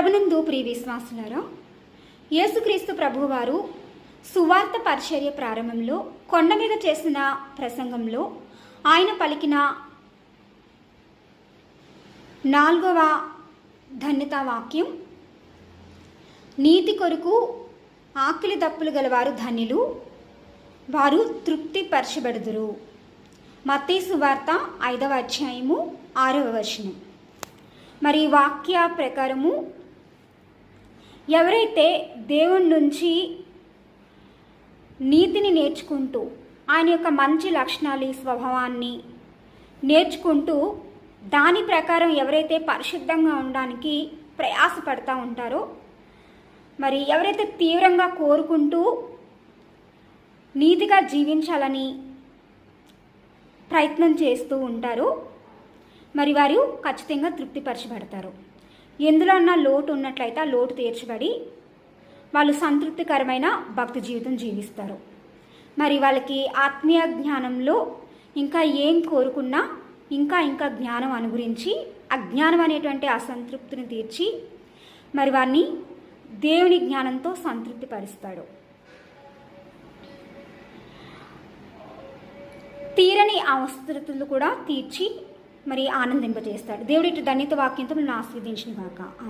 ప్రభునందు ప్రియ విశ్వాసులారా యేసుక్రీస్తు ప్రభువారు సువార్త పరిచర్య ప్రారంభంలో కొండ మీద చేసిన ప్రసంగంలో ఆయన పలికిన నాలుగవ ధన్యతా వాక్యం నీతి కొరకు ఆకలి దప్పులు గలవారు ధన్యులు వారు తృప్తి పరచబడుదురు సువార్త ఐదవ అధ్యాయము ఆరవ వచనం. మరి వాక్య ప్రకారము ఎవరైతే దేవుని నుంచి నీతిని నేర్చుకుంటూ ఆయన యొక్క మంచి లక్షణాలు స్వభావాన్ని నేర్చుకుంటూ దాని ప్రకారం ఎవరైతే పరిశుద్ధంగా ఉండడానికి ప్రయాసపడతా ఉంటారో మరి ఎవరైతే తీవ్రంగా కోరుకుంటూ నీతిగా జీవించాలని ప్రయత్నం చేస్తూ ఉంటారో మరి వారు ఖచ్చితంగా తృప్తిపరచబడతారు. ఎందులో అన్న లోటు ఉన్నట్లయితే ఆ లోటు తీర్చబడి వాళ్ళు సంతృప్తికరమైన భక్తి జీవితం జీవిస్తారు. మరి వాళ్ళకి ఆత్మీయ జ్ఞానంలో ఇంకా ఏం కోరుకున్నా ఇంకా ఇంకా జ్ఞానం అనుగురించి అజ్ఞానం అనేటువంటి అసంతృప్తిని తీర్చి మరి వారిని దేవుని జ్ఞానంతో సంతృప్తిపరుస్తాడు. తీరని అవసరతలు కూడా తీర్చి మరి ఆనందింపజేస్తాడు. దేవుడి ధన్యత వాక్యంతో మనం ఆస్వాదించిన కాక